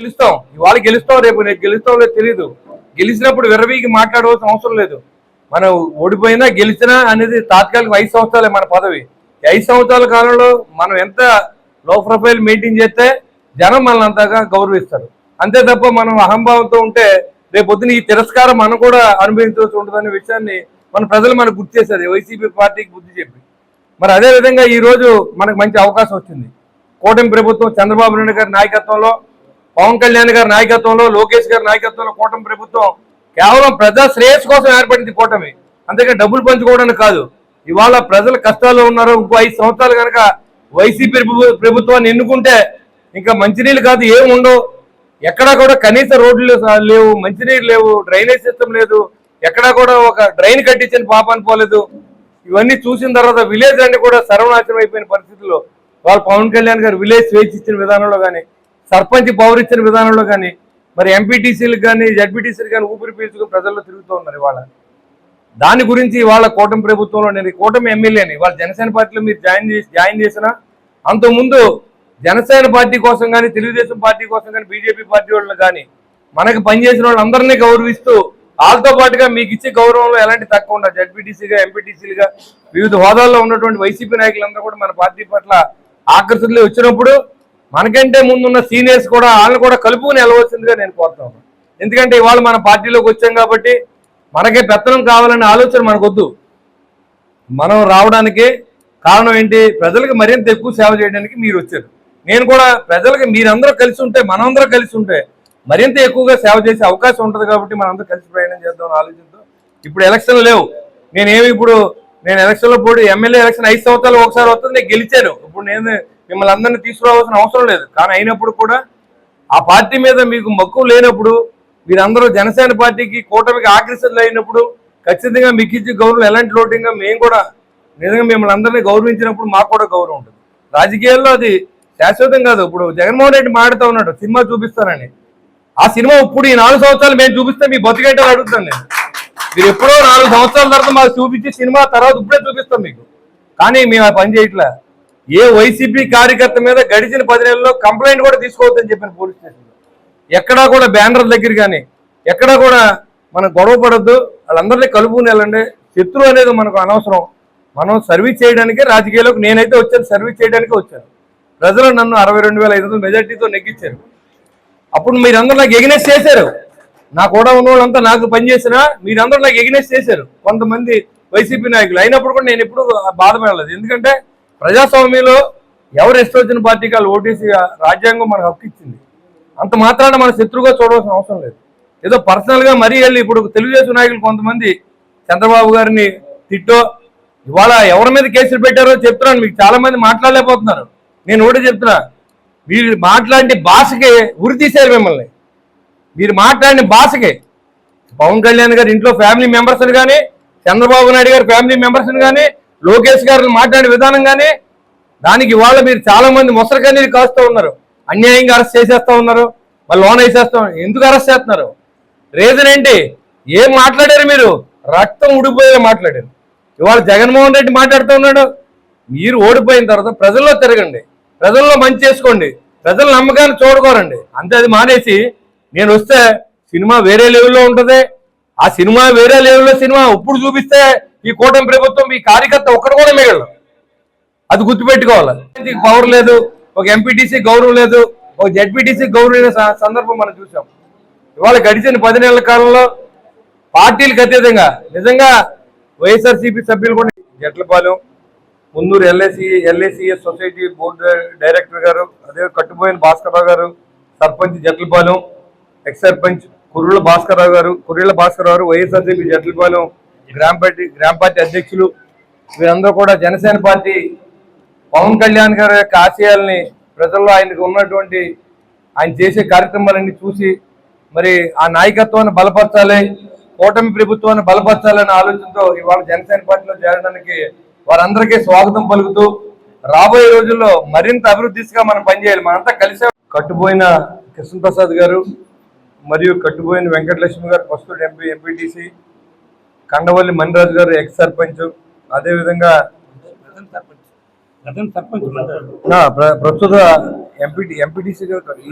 గెలుస్తాం. ఇవాళ గెలుస్తాం రేపు? నేను గెలుస్తాం లేదు తెలియదు గెలిచినప్పుడు విరవీకి మాట్లాడవలసిన అవసరం లేదు. మనం ఓడిపోయినా గెలిచినా అనేది తాత్కాలిక ఐదు సంవత్సరాలే మన పదవి. ఐదు సంవత్సరాల కాలంలో మనం ఎంత లో ప్రొఫైల్ మెయింటైన్ చేస్తే జనం మనల్ని అంతగా గౌరవిస్తారు. అంతే తప్ప మనం అహంభావంతో ఉంటే రేపు పొద్దున ఈ తిరస్కారం మనం కూడా అనుభవించవలసి ఉంటుందనే విషయాన్ని మన ప్రజలు మనకు గుర్తు చేశారు. వైసీపీ పార్టీకి బుద్ధి చెప్పి. మరి అదే విధంగా ఈ రోజు మనకు మంచి అవకాశం వచ్చింది. కూటమి ప్రభుత్వం చంద్రబాబు నాయుడు గారి నాయకత్వంలో పవన్ కళ్యాణ్ గారి నాయకత్వంలో లోకేష్ గారి నాయకత్వంలో కూటమి ప్రభుత్వం కేవలం ప్రజా శ్రేయస్ కోసం ఏర్పడింది కూటమి. అంతేకాని డబ్బులు పంచుకోవడానికి కాదు. ఇవాళ ప్రజలు కష్టాల్లో ఉన్నారు ఇంకో ఐదు సంవత్సరాలు కనుక వైసీపీ ప్రభు- ప్రభుత్వాన్ని ఎన్నుకుంటే ఇంకా మంచినీళ్ళు కాదు ఏమి ఉండవు. ఎక్కడా కూడా కనీస రోడ్లు లేవు మంచినీరు లేవు డ్రైనేజ్ సిస్టమ్ లేదు. ఎక్కడా కూడా ఒక డ్రైన్ కట్టించిన పాపాన్ని పోలేదు. ఇవన్నీ చూసిన తర్వాత విలేజ్ అన్ని కూడా సర్వనాశనం అయిపోయిన పరిస్థితుల్లో వాళ్ళు పవన్ కళ్యాణ్ గారు విలేజ్ స్వేచ్ఛ ఇచ్చిన విధానంలో కానీ సర్పంచ్ పవర్ ఇచ్చిన విధానంలో కానీ మరి ఎంపీటీసీలకు కానీ జడ్పీటీసీలు కానీ ఊపిరి పీల్చుకుని ప్రజల్లో తిరుగుతూ ఉన్నారు ఇవాళ. దాని గురించి ఇవాళ కూటమి ప్రభుత్వంలో నేను కూటమి ఎమ్మెల్యేని వాళ్ళ జనసేన పార్టీలో మీరు జాయిన్ చేసి జాయిన్ చేసిన అంతకుముందు జనసేన పార్టీ కోసం కానీ తెలుగుదేశం పార్టీ కోసం కానీ బీజేపీ పార్టీ వాళ్ళు కానీ మనకు పనిచేసిన వాళ్ళందరినీ గౌరవిస్తూ వాళ్ళతో పాటుగా మీకు ఇచ్చే గౌరవంలో ఎలాంటి తక్కువ ఉండదు. జడ్పీటీసీగా ఎంపీటీసీలుగా వివిధ హోదాల్లో ఉన్నటువంటి వైసీపీ నాయకులందరూ కూడా మన పార్టీ పట్ల ఆకర్షితులు వచ్చినప్పుడు మనకంటే ముందున్న సీనియర్స్ కూడా వాళ్ళని కూడా కలుపుకుని వెళ్ళవలసిందిగా నేను కోరుతాను ఎందుకంటే ఇవాళ మన పార్టీలోకి వచ్చాం కాబట్టి మనకే పెత్తనం కావాలనే ఆలోచన మనకొద్దు. మనం రావడానికి కారణం ఏంటి? ప్రజలకు మరింత ఎక్కువ సేవ చేయడానికి మీరు వచ్చారు. నేను కూడా ప్రజలకు మీరందరూ కలిసి ఉంటే మనందరం కలిసి ఉంటే మరింత ఎక్కువగా సేవ చేసే అవకాశం ఉంటుంది కాబట్టి మనందరం కలిసి ప్రయాణం చేద్దాం అనే ఆలోచనతో ఇప్పుడు ఎలక్షన్లు లేవు. నేనేమి ఇప్పుడు నేను ఎలక్షన్లో పోటీ ఎమ్మెల్యే ఎలక్షన్ ఐదు సంవత్సరాలు ఒకసారి వస్తుంది నేను గెలిచాను. ఇప్పుడు నేను మిమ్మల్ని అందరినీ తీసుకురావాల్సిన అవసరం లేదు. కానీ అయినప్పుడు కూడా ఆ పార్టీ మీద మీకు మక్కువ లేనప్పుడు మీరందరూ జనసేన పార్టీకి కూటమికి ఆకర్షితులు అయినప్పుడు ఖచ్చితంగా మీకు ఇచ్చే గౌరవం ఎలాంటి లోటింగ్గా మేము కూడా నిజంగా మిమ్మల్ని అందరినీ గౌరవించినప్పుడు మాకు కూడా గౌరవం ఉంటుంది. రాజకీయాల్లో అది శాశ్వతం కాదు. ఇప్పుడు జగన్మోహన్ రెడ్డి మాడుతూ ఉన్నాడు సినిమా చూపిస్తానని. ఆ సినిమా ఇప్పుడు ఈ నాలుగు సంవత్సరాలు మేము చూపిస్తే మీ బతికేటో అడుగుతాను నేను. మీరు ఎప్పుడో నాలుగు సంవత్సరాల తర్వాత మాకు చూపించి సినిమా తర్వాత ఇప్పుడే చూపిస్తాం మీకు. కానీ మేము ఆ పని చేయట్లే. ఏ వైసీపీ కార్యకర్త మీద గడిచిన పది నెలల్లో కంప్లైంట్ కూడా తీసుకోవద్దని చెప్పిన పోలీస్ స్టేషన్లో. ఎక్కడా కూడా బ్యానర్ దగ్గర కానీ ఎక్కడా కూడా మనం గొడవ పడద్దు. వాళ్ళందరినీ కలుపుకుని వెళ్ళండి. శత్రువు అనేది మనకు అనవసరం. మనం సర్వీస్ చేయడానికే రాజకీయాలకు నేనైతే వచ్చాను సర్వీస్ చేయడానికి వచ్చాను. ప్రజలు నన్ను అరవై రెండు వేల ఐదు వందల మెజార్టీతో నెగ్గించారు. అప్పుడు మీరందరూ నాకు ఎగ్నెస్ చేశారు. నా కూడా ఉన్న వాళ్ళంతా నాకు పనిచేసినా మీరందరూ నాకు ఎగ్నెస్ చేశారు. కొంతమంది వైసీపీ నాయకులు. అయినప్పుడు కూడా నేను ఎప్పుడు బాధపడలేదు. ఎందుకంటే ప్రజాస్వామ్యంలో ఎవరు ఇష్టం వచ్చిన పార్టీకి వాళ్ళు ఓటీసీ రాజ్యాంగం మనకు హక్కు ఇచ్చింది. అంత మాత్రాన మన శత్రువుగా చూడవలసిన అవసరం లేదు. ఏదో పర్సనల్గా మరీ వెళ్ళి ఇప్పుడు తెలుగుదేశం నాయకులు కొంతమంది చంద్రబాబు గారిని తిట్టో ఇవాళ ఎవరి మీద కేసులు పెట్టారో చెప్తున్నాను మీకు చాలా మంది మాట్లాడలేకపోతున్నారు. నేను ఒకటి చెప్తున్నా మీరు మాట్లాడిన భాషకి ఉరి తీశారు మిమ్మల్ని. మీరు మాట్లాడిన భాషకి పవన్ కళ్యాణ్ గారి ఇంట్లో ఫ్యామిలీ మెంబర్స్ని కానీ చంద్రబాబు నాయుడు గారి ఫ్యామిలీ మెంబర్స్ని కానీ లోకేష్ గారిని మాట్లాడే విధానం కానీ దానికి ఇవాళ మీరు చాలా మంది మొసరు కన్నీరు కాస్తూ ఉన్నారు. అన్యాయంగా అరెస్ట్ చేసేస్తా ఉన్నారు. మళ్ళీ లోన్ వేసేస్తా ఉన్నారు. ఎందుకు అరెస్ట్ చేస్తున్నారు? రీజన్ ఏంటి? ఏం మాట్లాడారు మీరు? రక్తం ఉడిపోయేలా మాట్లాడారు. ఇవాళ జగన్మోహన్ రెడ్డి మాట్లాడుతూ ఉన్నాడు. మీరు ఓడిపోయిన తర్వాత ప్రజల్లో తిరగండి. ప్రజల్లో మంచి చేసుకోండి. ప్రజల నమ్మకాన్ని చూడకోరండి. అంతే అది మానేసి నేను వస్తే సినిమా వేరే లెవెల్లో ఉంటుంది. ఆ సినిమా వేరే లెవెల్లో సినిమా ఇప్పుడు చూపిస్తే ఈ కూటమి ప్రభుత్వం ఈ కార్యకర్త ఒక్కడు కూడా మిగలడు. అది గుర్తుపెట్టుకోవాలి. పవర్ లేదు ఒక ఎంపీటీసీ గౌరవం లేదు ఒక జడ్పీటీసీ గౌరవం లేని స- సందర్భం మనం చూసాం. ఇవాళ గడిచిన పది నెలల కాలంలో పార్టీలకు అతీతంగా నిజంగా వైఎస్ఆర్సీపీ సభ్యులు కూడా Jatlapalem Mundur LIC LICS society board director గారు అదే కట్టుపోయిన భాస్కర్రావు గారు సర్పంచ్ జట్లపాలెం ఎక్స్ సర్పంచ్ కుర్రుల భాస్కర్రావు గారు కుర్రీల భాస్కర్రావు గారు వైఎస్ఆర్సీపీ జట్లపాలెం గ్రామ పార్టీ గ్రామ పార్టీ అధ్యక్షులు వీరందరూ కూడా జనసేన పార్టీ పవన్ కళ్యాణ్ గారి యొక్క ఆశయాల్ని ప్రజల్లో ఆయనకు ఉన్నటువంటి ఆయన చేసే కార్యక్రమాలన్నీ చూసి మరి ఆ నాయకత్వాన్ని బలపరచాలి కూటమి ప్రభుత్వాన్ని బలపరచాలనే ఆలోచనతో ఇవాళ జనసేన పార్టీలో చేరడానికి వారందరికీ స్వాగతం పలుకుతూ రాబోయే రోజుల్లో మరింత అభివృద్ధి దిశగా మనం పనిచేయాలి. మనంతా కలిసే కట్టుపోయిన కృష్ణప్రసాద్ గారు మరియు కట్టుపోయిన వెంకటలక్ష్మి గారు ప్రస్తుత ఎంపీ ఎంపీటీసీ కండవల్లి మణిరాజు గారు ఎక్స్ సర్పంచ్ అదేవిధంగా నా ప్ర- ప్రస్తుత ఎంపీటీ ఎంపీటీసీ సర్పంచ్.